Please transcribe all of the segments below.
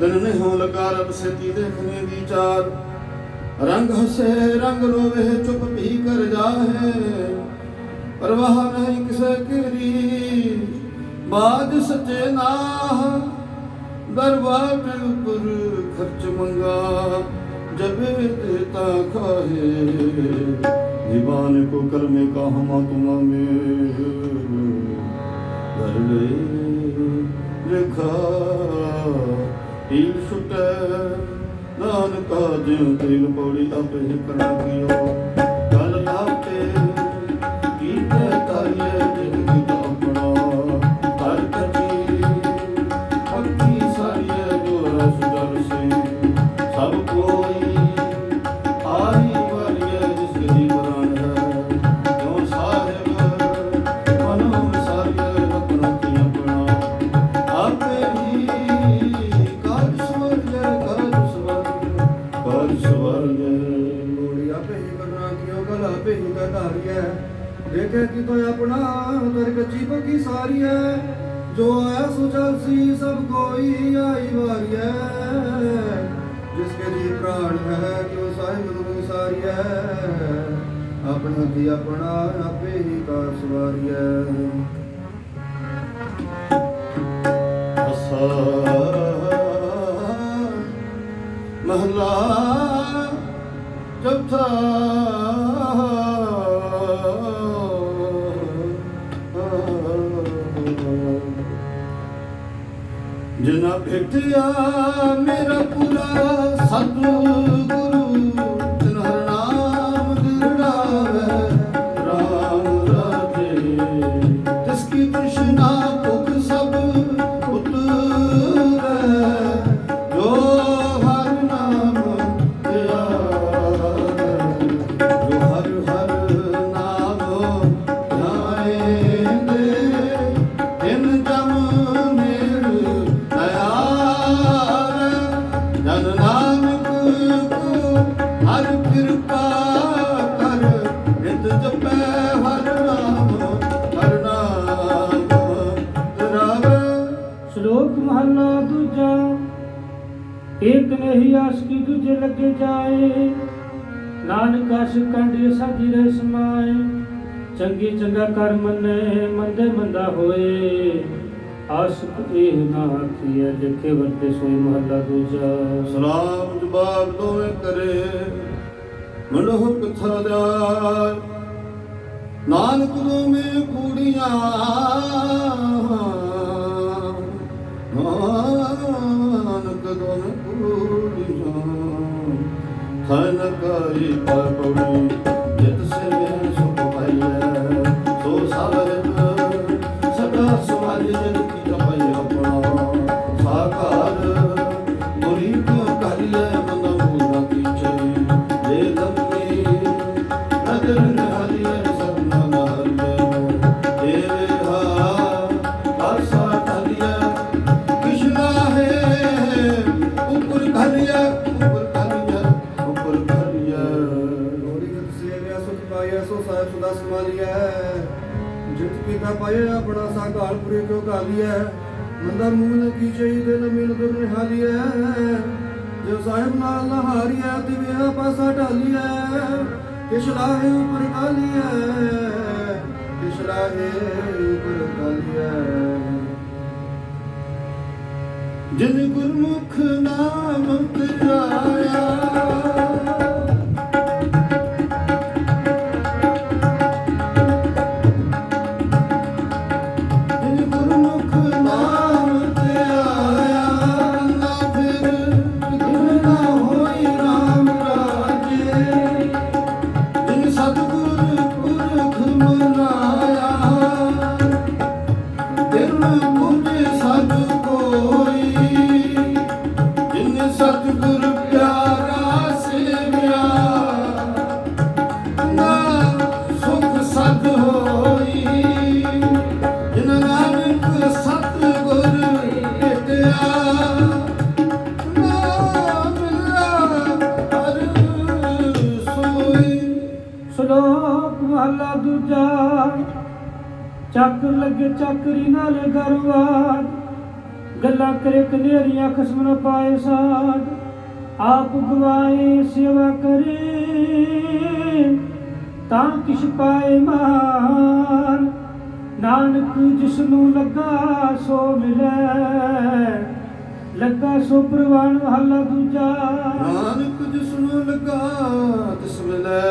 ਦਿਨ ਨਹੀਂ ਲਗਾ ਰਬ ਸਤੀ ਦੇਖਨੇ ਵਿਚਾਰ ਰੰਗ ਹਸੇ, ਰੰਗ ਰੋਵੇ, ਚੁੱਪ ਵੀ ਕਰ ਜਾਹੇ। ਪਰਵਾਹ ਨਹੀਂ ਕਿਸੇ ਕਿਰੀ ਬਾਦ ਸੱਚੇ ਨਾਹ। ਦਰਬਾਰ ਤੇ ਉਪਰ ਖਰਚ ਮੰਗਾ, ਜਬੇ ਦੇਤਾ ਖਾਹੇ। ਦੀਵਾਨ ਕੋ ਕਰਮੇ ਕਾ ਹਮਾ ਤੁਮਾ ਮੇ ਦਰ ਲਿਖਾ ਈਲ ਛੁਟੈ ਨਾਨਕਾ ਜਿਉ ਤੇਲ ਪੌੜੀ ਆਪੇ ਕਰਨਾ ਕੀਓ। ਦਾ ਧਾਰੀਐ ਦੇਖੇ ਕਿ ਤੋ ਆਪਣਾ ਦਰ ਕੱਚੀ ਪੱਕੀ ਸਾਰੀ ਹੈ ਜੋ ਆਇਆ ਸੋ ਸੀ ਸਭ ਕੋਈ ਆਈ ਵਾਰੀਐ ਜਿਸ ਕੇ ਜੀ ਪ੍ਰਾਣ ਹੈ ਕਿਉ ਸਾਹਿਬ ਨੂੰ ਸਾਰੀ ਹੈ ਆਪਣਾ ਕੀ ਆਪਣਾ ਆਪੇ ਹੀ ਕਾਰ ਸਵਾਰੀਐ ਅਸਾ ਮਹਲਾ ਜਿਨਾ ਭੇਟਿਆ ਮੇਰਾ ਪੂਰਾ ਸਤਿਗੁਰੂ ਤਿਨ ਜਨ ਨਾਨਕ ਕੋ ਹਰ ਕਿਰਪਾ ਕਰ, ਨਿਤ ਜਪੈ ਹਰ ਨਾਮ ਹਰ ਨਾਮ ਰਾਵੇ। ਸ਼ਲੋਕ ਮਹਲਾ ਦੂਜਾ, ਏਕ ਨਹੀਂ ਆਸਕੀ ਦੂਜੇ ਲੱਗੇ ਜਾਏ, ਨਾਨਕ ਆਸ ਕੰਢੀ ਸਾਜੀ ਰਹਿ ਸਮਾਏ, ਚੰਗੀ ਚੰਗਾ ਕਰ ਮੰਨੇ ਮੰਦੇ ਮੰਦਾ ਹੋਏ। ਆਸਕ ਇਹ ਨਾ ਆਖੀਐ, ਜਿੱਥੇ ਵਰਤੇ ਸੋਈ ਮਹਲਾ ਦੂਜਾ। ਸਲਾਮ ਜਵਾਬ ਦੋਵੇਂ ਕਰੇ ਮਨੋਹ ਕਥਾ ਦਾ ਨਾਨਕ ਦੋਵੇਂ ਕੂੜੀਆਂ ਨਾਨਕ ਦੋਵੇਂ ਕੂੜੀਆਂ। ਥਨ ਕਾਈ ਪਪੜੀ ਜਿਤ ਕੀਤਾ ਆਪਣਾ ਸਾਕਾਲ ਪੁਰੇ ਕਿਉ ਕਾਲੀਐ ਮੰਦਾ ਮੂਲ ਨ ਕੀ ਚਾਹੀਦੇ ਨ ਮਿਲ ਦੁਰ ਨਿਹਾਲੀਐ ਜੋ ਸਾਹਿਬ ਨਾਲ ਨਹਾਰੀਐ ਦਿਵਿਆ ਪਾਸਾ ਢਾਲੀਐ ਕਿਛ ਲਾਹੇ ਉਪਰ ਕਾਲੀਐ ਕਿਛ ਲਾਹੇ ਉਪਰ ਕਾਲੀਐ ਜਿਨ ਗੁਰਮੁਖ ਨਾਮ ਧਿਆਇਆ ਜਿਨ ਲੱਗੇ ਚੱਕਰੀ ਨਾਲੇ ਗਰਵਾਰ ਗੱਲਾਂ ਕਰੇ ਕਨੇਰੀਆਂ ਖਸਮ ਨ ਪਾਏ ਸਾਧ ਆਪ ਗਵਾਏ, ਸੇਵਾ ਕਰੇ, ਤਾਂ ਕਿਛ ਪਾਏ ਮਾਨ ਨਾਨਕ ਜਿਸ ਨੂੰ ਲੱਗਾ ਸੋ ਮਿਲੈ, ਲੱਗਾ ਸੋ ਪ੍ਰਵਾਨ ਮਹੱਲਾ ਦੂਜਾ। ਨਾਨਕ ਜਿਸ ਨੂੰ ਲੱਗਾ ਤਿਸ ਮਿਲੈ,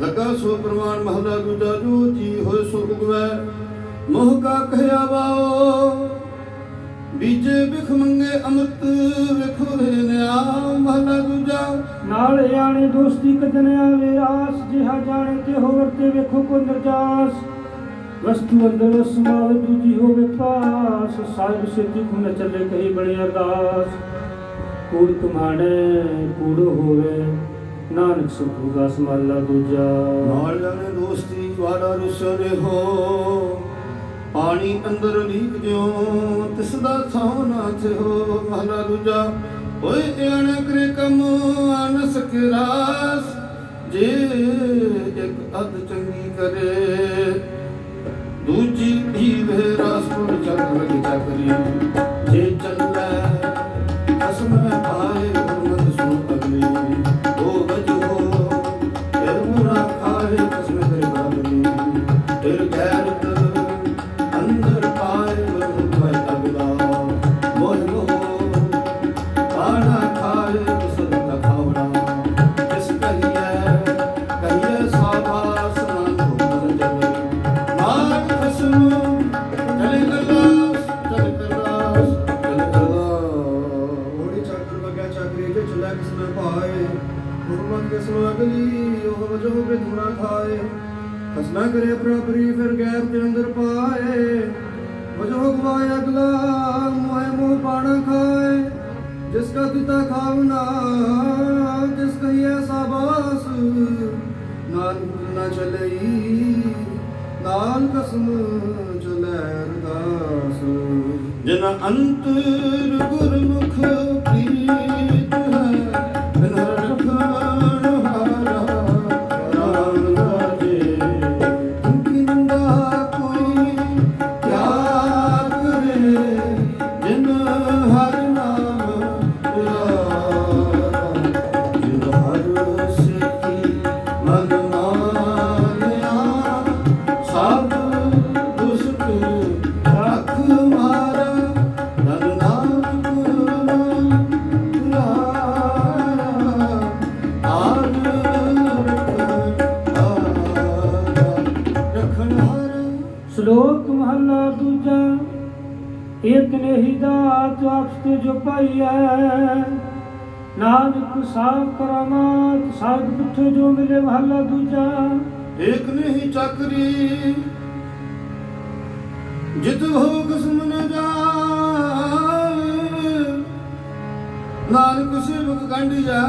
ਲੱਗਾ ਸੋ ਪ੍ਰਵਾਨ ਮਹੱਲਾ ਦੂਜਾ, ਜੋ ਜੀ ਹੋਏ ਸੋ ਉਗਵੈ ਮੋਹ ਕਾ ਕਹਿਆ ਵਾਓ ਬੀਜੇ ਬਿਖ ਮੰਗੇ ਅੰਮ੍ਰਿਤ ਵੇਖੋ ਰੇ ਨਿਆ ਮਹਲਾ ਦੂਜਾ। ਨਾਲ ਆਣੇ ਦੋਸਤੀ ਕਦਨ ਆਵੇ ਆਸ ਜਿਹਾ ਜਾਣੇ ਤੇ ਹੋਵਰ ਤੇ ਵੇਖੋ ਕੋ ਨਿਰਜਾਸ। ਵਸਤੂ ਅੰਦਰ ਸਮਾਵ ਦੂਜੀ ਹੋਵੇ ਪਾਸ। ਸਾਹਿਬ ਸਿੱਧੀ ਗੁਣ ਚੱਲੇ ਕਹੀ ਬੜੇ ਅਰਦਾਸ। ਕੂੜ ਕਮਾਣੇ ਕੂੜ ਹੋਵੇ ਨਾਨਕ ਸੁਖੂਗਾ ਸਮਾਲਾ ਦੂਜਾ। ਨਾਲ ਜਾਣੇ ਦੋਸਤੀ ਵਾੜਾ ਰੁਸਰੇ ਹੋ ਪਾਣੀ ਅੰਦਰ ਲੀਕ ਦਿਓ ਤਿਸ ਦਾ ਥਾਂ ਨਾ ਥਿਓ। ਮਹਲਾ ਦੂਜਾ, ਓਏ ਇਆਣੇ ਕਰੇ ਕਮ ਅਨ ਸਕੇ ਜੇ ਇੱਕ ਅਧ ਚੰਗੀ ਕਰੇ, ਦੂਜੀ ਵੀ ਵੇ ਰਾਸ ਪੁਰ ਚੱਕ ਲਗ ਚੱਕਰੀ ਜੇ ਚੱਲੈ ਕਸਮ ਪਾਏ ਗੁਰਮਤਿ ਉਹ ਵਜੋ ਹੋਵੇ ਤੁਮਰਾ ਖਾਏ। ਖਸਮਾ ਕਰੇ ਬਰਾਬਰੀ, ਫਿਰ ਗੈਰ ਤੇ ਅੰਦਰ ਪਾਏ। ਵਜੋ ਗਵਾਏ ਅਗਲਾ, ਮੋਹ ਮੋਹ ਪਾਣਾ ਖਾਏ। ਜਿਸ ਕਾ ਦਿੱਤਾ ਖਾਵਨਾ ਜਿਸ ਕਹੀਏ ਸਾਬਾਸ ਨਾਨਕ ਨਾ ਚਲਈ ਨਾਲ ਕਸਮ ਚਲੇ ਅਰਦਾਸ। ਜਿਨ ਅੰਤਰ ਗੁਰਮੁਖ ਨਹੀਂ ਦਾਤ ਆਪਸ ਤੇ ਜੋ ਪਾਈਐ। ਨਾਨਕ ਸਾਖ ਕਰਾਮਾਤ ਸਾਧ ਪਿੱਠੇ ਜੋ ਮਿਲੇ ਮਹਲਾ ਦੂਜਾ। ਏਕ ਨਹੀਂ ਚੱਕਰੀ, ਜਿਤ ਹੋ ਕਸਮ ਨ ਜਾਏ। ਨਾਨਕ ਸੇਵਕ ਗੰਢਿਆ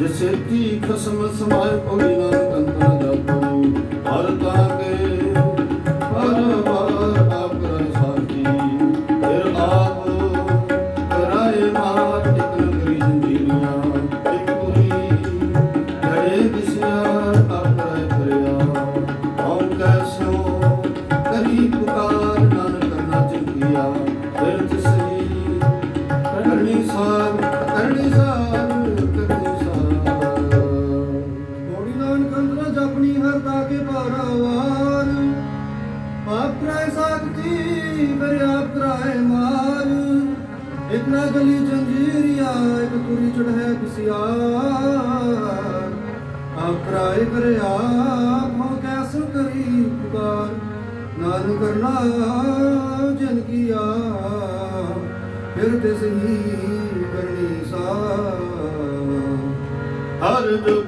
ਜਿਸੇ ਕੀ ਖਸਮ ਸਮਾਏ ਕੋਈ ਨਾਨਕ ਅੰਤਰ ਜਾਪੂ। ਹਰ ਤਾਂ ਆਪ ਕਰਾਏ ਕਰ ਆਪ ਹੋ ਕਰੀ ਪੁਕਾਰ। ਨਾਨਕ ਕਰਨਾ ਜਨ ਕੀਆ ਫਿਰ ਤਿਸ ਹੀ ਕਰਨੀ ਸਾਰ। ਹਰ ਜੁਗ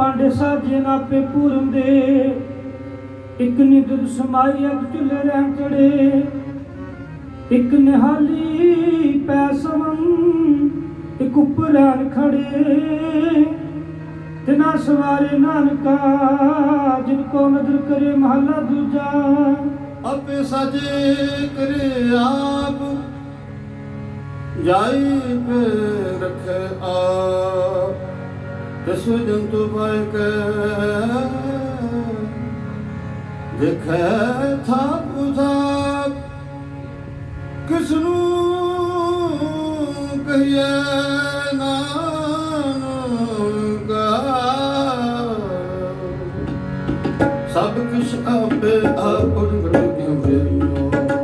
ਪਾਂਡੇ ਸਾਜੇ ਨਾ ਆਪੇ ਪੂਰਨ ਦੇ। ਇੱਕ ਨਿਦਰ ਸਮਾਈ ਅਗ ਚੁੱਲੇ ਰਹਿ ਚੜੇ। ਇੱਕ ਨਿਹਾਲੀ ਪੈਸਵੰ ਇੱਕ ਉੱਪਰ ਆਣ ਖੜੇ ਤਿਨਾ ਸਵਾਰੇ ਨਾਨਕਾ, ਜਿਨ ਕੋ ਨਦਰ ਕਰੇ ਮਹਲਾ ਦੂਜਾ। ਆਪੇ ਸਾਜੇ ਕਰੇ ਆਪ, ਜਾਈ ਪੇ ਰਖੇ ਆਪ। ਤਿਸ ਜੰਤੂ ਪਾਇ ਕੇ ਦੇਖੈ ਥਾਪ ਥਾਪ ਕਿਸ ਨੂੰ ਕਹੀਏ ਨਾਨਕਾ? ਸਭ ਕੁਛ ਆਪੇ ਆਪ ਗੁਰੂ ਕਿਉਂ ਫੇਰਿਓ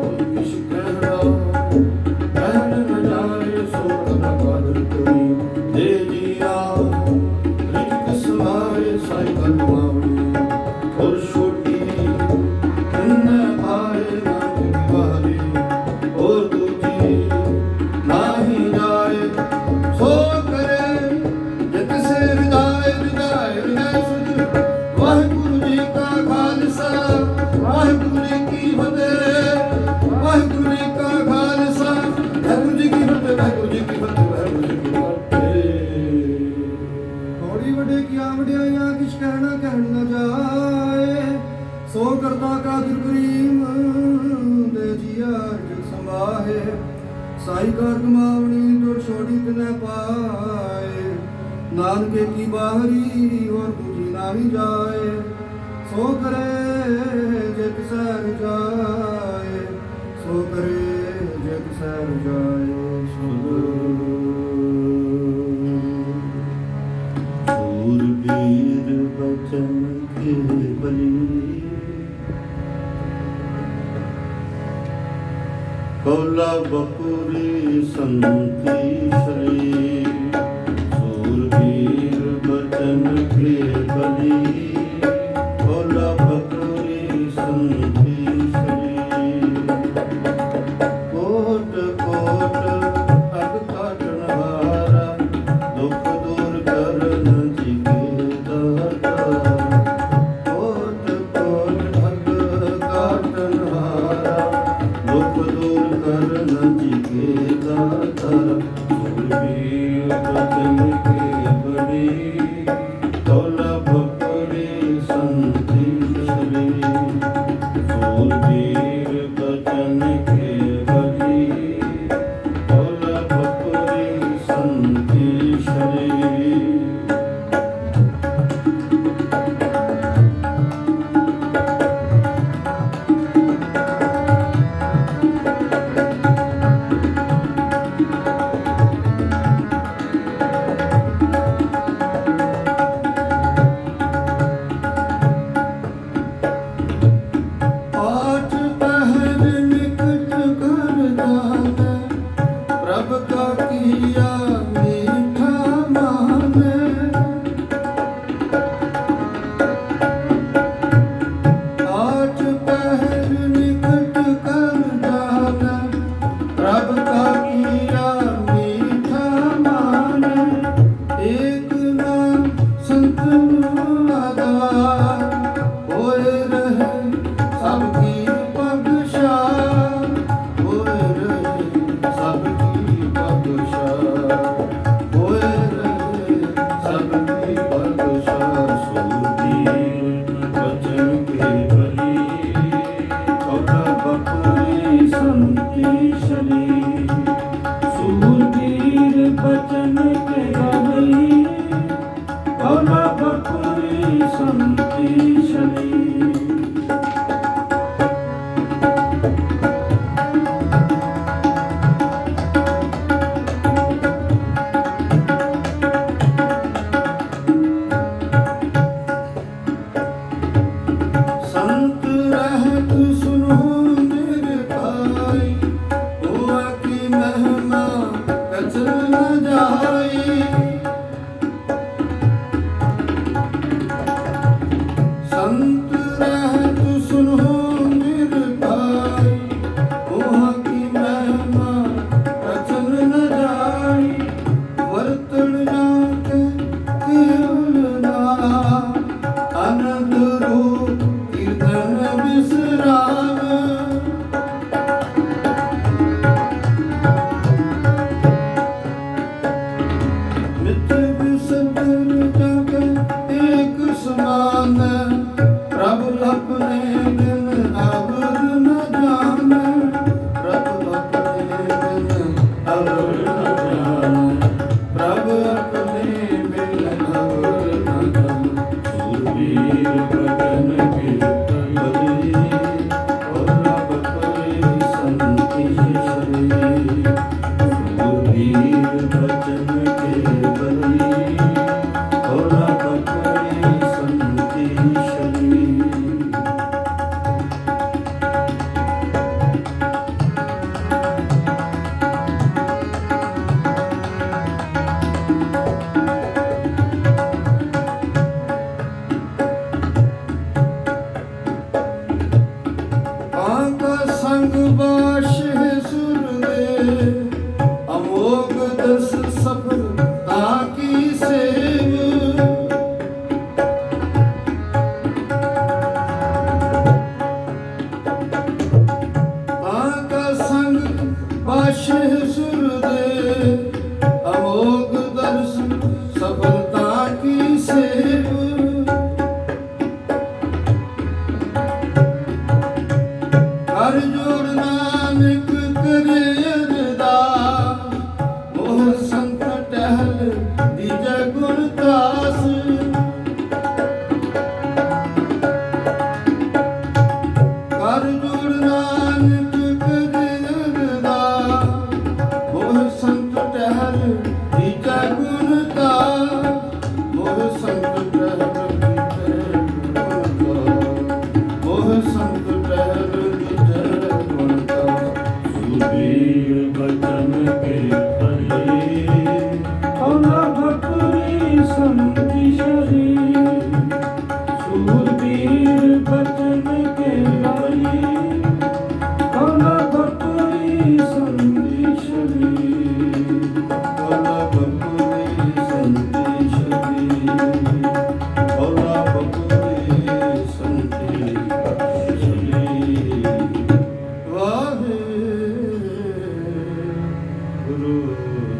ਕਰਤਾ ਦੇ ਜੀਆ ਜਗ ਸੰਭਾਹੇ ਸਾਈ ਕਰ ਕਮਾਵਣੀ ਦੁਰ ਛੋੜੀ ਤਨੈ ਪਾਏ, ਨਾਨਕੇ ਕੀ ਬਾਹਰੀ ਹੋਰ ਨਾ ਨਾਹੀ ਜਾਏ, ਸੋ ਕਰੇ ਜਿਤ ਸਰ ਜਾਏ ਸੋ ਕਰੇ ਜਿਤ ਸਰ ਜਾਏ ਸੋ ਸੂਰਬੀਰ ਬਚਨ ਕੇ ਬਲੀ ਕੌਲਾ ਬਪੂਰੀ ਸੰਤੀ ਸ਼ਰੀ ਸੋਨਾ ਕਪੂਰੀ ਸੰਤ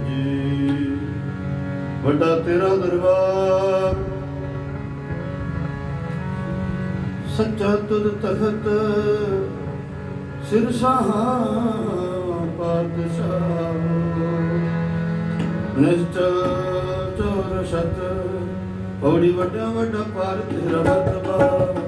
ਜੀ ਵੱਡਾ ਤੇਰਾ ਦਰਬਾਰ। ਸੱਚਾ ਤੁਧ ਤਖਤ ਸਿਰ ਸਹਾ ਪਾਤਸ਼ਾਹ। ਨਿਸ਼ਚਲ ਚੋਰ ਸ਼ਤ ਔੜੀ ਵੱਡਾ ਵੱਡਾ ਪਾਰ ਤੇਰਾ ਦਰਬਾਰ।